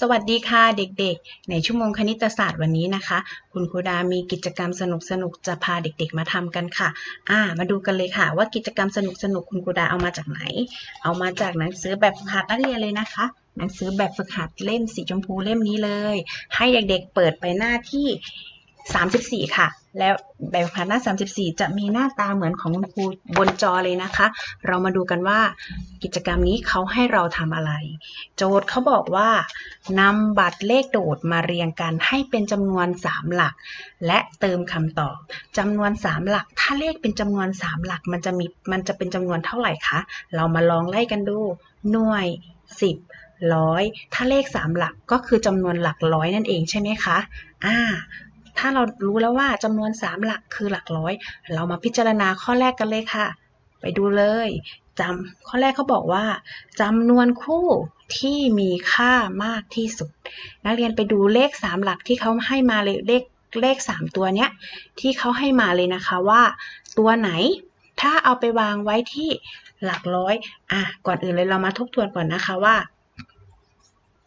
สวัสดีค่ะเด็กๆ ในชั่วโมงคณิตศาสตร์วันนี้นะคะ คุณครูดามีกิจกรรมสนุกๆจะพาเด็กๆมาทำกันค่ะ อ่า มาดูกันเลยค่ะ ว่ากิจกรรมสนุกๆคุณครูดาเอามาจากไหน เอามาจากหนังสือแบบฝึกหัดนักเรียนเลยนะคะ หนังสือแบบฝึกหัดเล่มสีชมพูเล่มนี้เลย ให้เด็กๆเปิดไปหน้าที่ 34 ค่ะ แล้วแบบฝึกหัดหน้า 34 จะมีหน้าตาเหมือนของคุณครูบนจอเลยนะคะ เรามาดูกันว่ากิจกรรมนี้เขาให้เราทำอะไร โจทย์เขาบอกว่านำบัตรเลขโดดมาเรียงกันให้เป็นจำนวน 3 หลัก และเติมคำตอบจำนวน 3 หลัก ถ้าเลขเป็นจำนวน 3 หลักมันจะมีมันจะเป็นจำนวนเท่าไหร่คะ เรามาลองไล่กันดู หน่วย 10ร้อยถ้าเลข 3 หลักก็คือจำนวนหลักร้อยนั่นเองใช่ไหมคะ อ่า ถ้าเรารู้แล้วว่าจำนวน 3 หลักคือหลักร้อย เรามาพิจารณาข้อแรกกันเลยค่ะ ไปดูเลยจำข้อแรกเขาบอกว่าจำนวนคู่ที่มีค่ามากที่สุด นักเรียนไปดูเลข 3 หลักที่เขาให้มาเลยเลขเลข 3 ตัวเนี้ยที่เขาให้มาเลยนะคะว่าตัวไหนถ้าเอาไปวางไว้ที่หลักร้อย อะ ก่อนอื่นเลยเรามาทบทวนก่อนนะคะว่า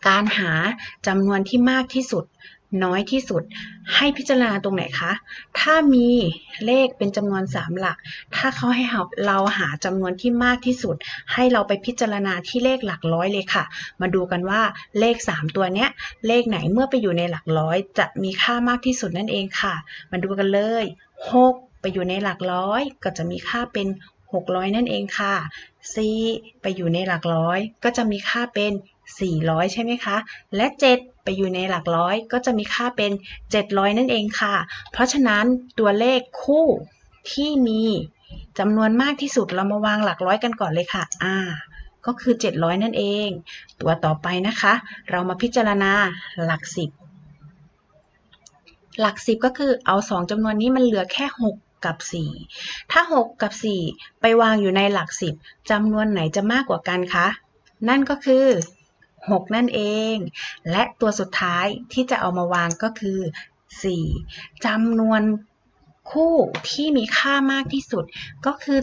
การหาจำนวนที่มากที่สุด น้อยที่สุด ให้พิจารณาตรงไหนคะ ถ้ามีเลขเป็นจำนวน 3 หลัก ถ้าเขาให้เราเราหาจำนวนที่มากที่สุด ให้เราไปพิจารณาที่เลขหลักร้อยเลยค่ะ มาดูกันว่าเลข 3 ตัวเนี้ย เลขไหนเมื่อไปอยู่ในหลักร้อย จะมีค่ามากที่สุดนั่นเองค่ะ มาดูกันเลย 6 ไปอยู่ในหลักร้อย ก็จะมีค่าเป็น 600 นั่นเองค่ะ 4 ไปอยู่ในหลักร้อย ก็จะมีค่าเป็น 400 ใช่ไหมคะ และ 7 ไปอยู่ในหลักร้อย ก็จะมีค่าเป็น 700 นั่นเองค่ะ เพราะฉะนั้นตัวเลขคู่ที่มีจำนวนมากที่สุดเรามาวางหลักร้อยกันก่อนเลยค่ะ อ่า ก็คือ 700 นั่นเอง ตัวต่อไปนะคะ เรามาพิจารณาหลัก 10 หลัก 10 ก็คือเอา 2จำนวนนี้มันเหลือแค่ 6กับ 4 ถ้า 6 กับ 4 ไปวางอยู่ในหลัก 10จำนวนไหนจะมากกว่ากันคะ นั่นก็คือ 6 นั่นเอง และตัวสุดท้ายที่จะเอามาวางก็คือ 4จำนวนคู่ที่มีค่ามากที่สุดก็คือ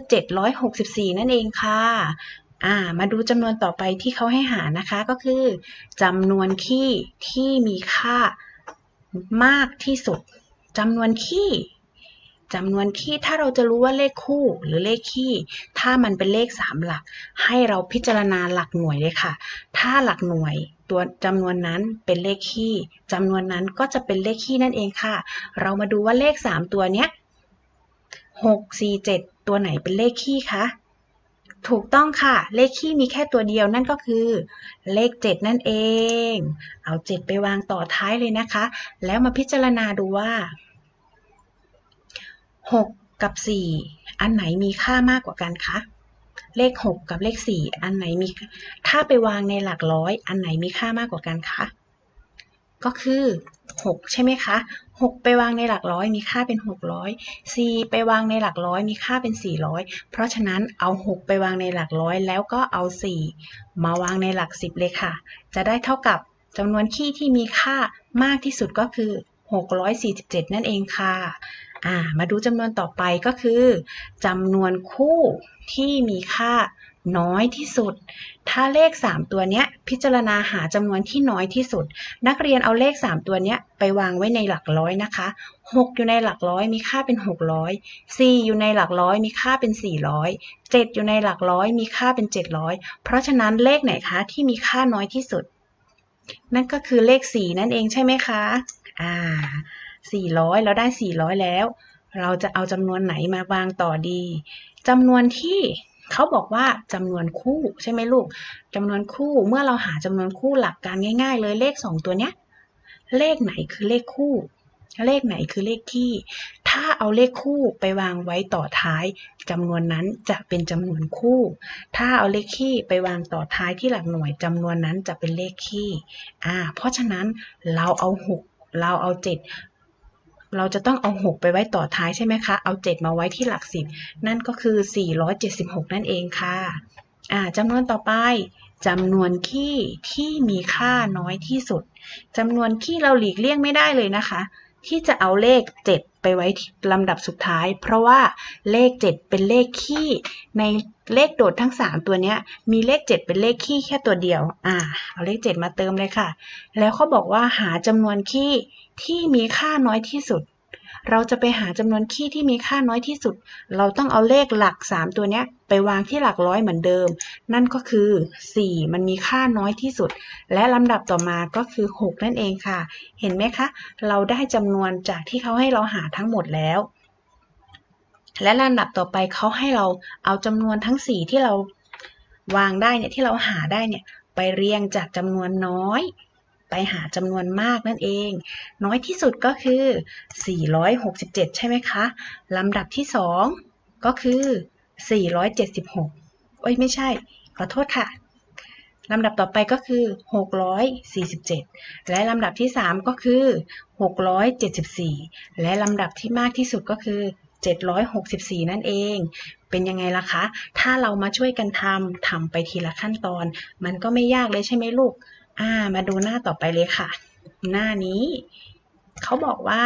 764 นั่นเองค่ะ่ามาดูจำนวนต่อไปที่เขาให้หานะคะก็คือจำนวนคี่ที่มีค่ามากที่สุดจำนวนคี่ จำนวนคี่ถ้าเราจะรู้ว่าเลขคู่หรือเลขคี่ ถ้ามันเป็นเลข3หลัก ให้เราพิจารณาหลักหน่วยเลยค่ะ ถ้าหลักหน่วยตัวจำนวนนั้นเป็นเลขคี่จำนวนนั้นก็จะเป็นเลขคี่นั่นเองค่ะ เรามาดูว่าเลข3ตัวเนี้ย6 4 7ตัวไหนเป็นเลขคี่คะถูกต้องค่ะ เลขคี่มีแค่ตัวเดียวนั่นก็คือ เลข 7 นั่นเอง เอา 7 ไปวางต่อท้ายเลยนะคะ แล้วมาพิจารณาดูว่า 6กับ4อันไหนมีค่ามากกว่ากันคะ เลข6กับเลข4อันไหนมี ถ้าไปวางในหลักร้อย อันไหนมีค่ามากกว่ากันคะ ก็คือ6ใช่ไหมคะ6ไปวางในหลักร้อยมีค่าเป็น600 4ไปวางในหลักร้อยมีค่าเป็น400เพราะฉะนั้นเอา6ไปวางในหลักร้อยแล้วก็เอา4มาวางในหลัก10เลยค่ะ จะได้เท่ากับจำนวนคี่ที่มีค่ามากที่สุดก็คือ 647 นั่นเองค่ะ อ่ามาดูจำนวนต่อไปก็คือจำนวนคู่ที่มีค่าน้อยที่สุด ถ้าเลข 3 ตัวเนี้ยพิจารณาหาจำนวนที่น้อยที่สุด นักเรียนเอาเลข 3 ตัวเนี้ยไปวางไว้ในหลักร้อยนะคะ 6 อยู่ในหลักร้อยมีค่าเป็น 600 4 อยู่ในหลักร้อยมีค่าเป็น 400 7 อยู่ในหลักร้อยมีค่าเป็น 700 เพราะฉะนั้นเลขไหนคะที่มีค่าน้อยที่สุด นั่นก็คือเลข 4 นั่นเองใช่ไหมคะ อ่า 400 เราได้ 400 แล้ว เราจะเอาจำนวนไหนมาวางต่อดีจำนวนที่เขาบอกว่าจำนวนคู่ใช่ไหมลูกจำนวนคู่เมื่อเราหาจำนวนคู่หลักการง่าย ๆ เลยเลข 2 ตัวเนี้ย เลขไหนคือเลขคู่ เลขไหนคือเลขที่ ถ้าเอาเลขคู่ไปวางไว้ต่อท้ายจำนวนนั้นจะเป็นจำนวนคู่ ถ้าเอาเลขคี่ไปวางต่อท้ายที่หลักหน่วยจำนวนนั้นจะเป็นเลขคี่อ่าเพราะฉะนั้นเราเอาหกเราเอาเจ็ด เราจะต้องเอา 6 ไปไว้ต่อท้ายใช่ไหมคะ เอา 7 มาไว้ที่หลัก10นั่นก็คือ 476 นั่นเองค่ะอ่าจำนวนต่อไปจำนวนคี่ที่มีค่าน้อยที่สุดจำนวนคี่เราหลีกเลี่ยงไม่ได้เลยนะคะ ที่จะเอาเลข 7 ไปไว้ลำดับสุดท้าย เพราะว่าเลข 7 เป็นเลขคี่ ในเลขโดดทั้ง 3 ตัวนี้มีเลข 7 เป็นเลขคี่แค่ตัวเดียว อ่า เอาเลข 7 มาเติมเลยค่ะ แล้วเขาบอกว่าหาจำนวนคี่ที่มีค่าน้อยที่สุด เราจะไปหาจำนวนคี่ที่มีค่าน้อยที่สุด เราต้องเอาเลขหลัก 3 ตัวนี้ไปวางที่หลักร้อยเหมือนเดิม นั่นก็คือ 4 มันมีค่าน้อยที่สุด และลำดับต่อมาก็คือ 6 นั่นเองค่ะ เห็นไหมคะ เราได้จำนวนจากที่เขาให้เราหาทั้งหมดแล้ว และลำดับต่อไปเขาให้เราเอาจำนวนทั้ง 4 ที่เราวางได้เนี่ยที่เราหาได้เนี่ยไปเรียงจากจำนวนน้อย ไปหาจำนวนมากนั่นเอง น้อยที่สุดก็คือ 467 ใช่ไหมคะลำดับที่ 2 ก็คือ 476โอ้ยไม่ใช่ ขอโทษค่ะลำดับต่อไปก็คือ 647 และลำดับที่ 3 ก็คือ 674 และลำดับที่มากที่สุดก็คือ 764 นั่นเอง เป็นยังไงล่ะคะ ถ้าเรามาช่วยกันทำทำไปทีละขั้นตอน มันก็ไม่ยากเลยใช่ไหมลูก อ่า มาดูหน้าต่อไปเลยค่ะ หน้านี้เขาบอกว่า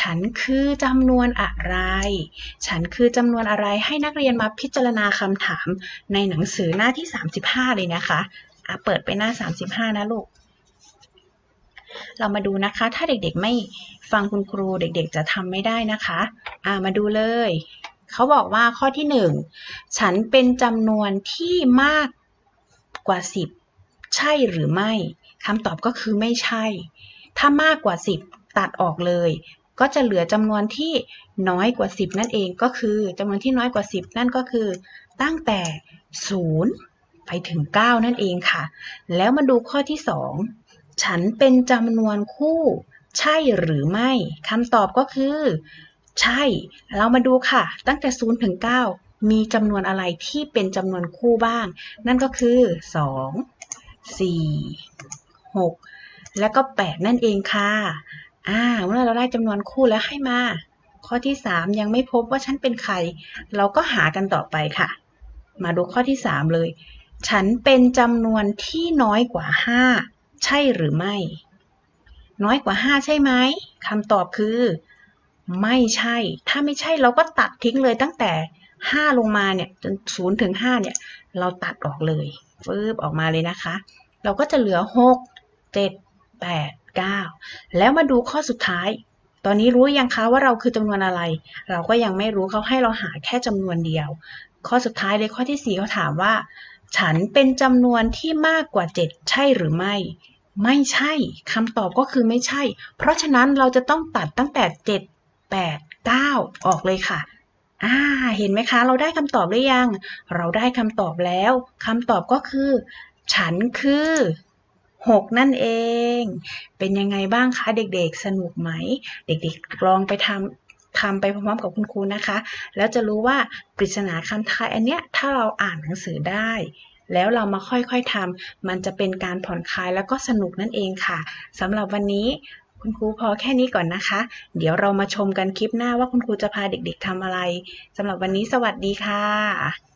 ฉันคือจำนวนอะไร ฉันคือจำนวนอะไรให้นักเรียนมาพิจารณาคำถามในหนังสือหน้าที่ 35 เลยนะคะอะเปิดไปหน้า 35 นะลูก เรามาดูนะคะ ถ้าเด็กๆไม่ฟังคุณครูเด็กๆจะทำไม่ได้นะคะอ่ามาดูเลย เขาบอกว่าข้อที่ 1 ฉันเป็นจำนวนที่มากกว่า 10 ใช่หรือไม่คำตอบก็คือไม่ใช่ ถ้ามากกว่า 10 ตัดออกเลย ก็จะเหลือจำนวนที่น้อยกว่า 10 นั่นเองก็คือจำนวนที่น้อยกว่า 10 นั่นก็คือ ตั้งแต่ 0 ไปถึง 9 นั่นเองค่ะ แล้วมาดูข้อที่ 2 ฉันเป็นจำนวนคู่ ใช่หรือไม่คำตอบก็คือ ใช่ เรามาดูค่ะ ตั้งแต่ 0 ถึง 9มีจำนวนอะไรที่เป็นจำนวนคู่บ้าง นั่นก็คือ 2 4 6 แล้วก็ 8 นั่นเองค่ะ อ่า เมื่อเราได้จำนวนคู่แล้วให้มา ข้อที่ 3 ยังไม่พบว่าฉันเป็นใคร เราก็หากันต่อไปค่ะ มาดูข้อที่ 3 เลย ฉันเป็นจำนวนที่น้อยกว่า 5 ใช่หรือไม่ น้อยกว่า 5 ใช่ไหมคำตอบคือ ไม่ใช่ ถ้าไม่ใช่เราก็ตัดทิ้งเลยตั้งแต่ 5 ลงมาเนี่ยจน0ถึง5เนี่ย เราตัดออกเลยฟืบออกมาเลยนะคะ เราก็จะเหลือ 6 7 8 9 แล้วมาดูข้อสุดท้าย ตอนนี้รู้ยังคะว่าเราคือจำนวนอะไร เราก็ยังไม่รู้เขาให้เราหาแค่จำนวนเดียว ข้อสุดท้ายเลยข้อที่4เขาถามว่า ฉันเป็นจำนวนที่มากกว่า 7 ใช่หรือไม่ ไม่ใช่คำตอบก็คือไม่ใช่ เพราะฉะนั้นเราจะต้องตัดตั้งแต่ 7 8 9 ออกเลยค่ะ อ่า เห็นไหมคะ เราได้คำตอบหรือยัง เราได้คำตอบแล้ว คำตอบก็คือ ฉันคือ 6 นั่นเอง เป็นยังไงบ้างคะเด็กๆ สนุกไหม เด็กๆ ลองไปทำทำไปพร้อมๆกับคุณครูนะคะ แล้วจะรู้ว่าปริศนาคำทายอันเนี้ย ถ้าเราอ่านหนังสือได้ แล้วเรามาค่อยๆทำมันจะเป็นการผ่อนคลายแล้วก็สนุกนั่นเองค่ะสำหรับวันนี้ คุณครูพอแค่นี้ก่อนนะคะ เดี๋ยวเรามาชมกันคลิปหน้าว่าคุณครูจะพาเด็กๆทำอะไรสำหรับวันนี้สวัสดีค่ะ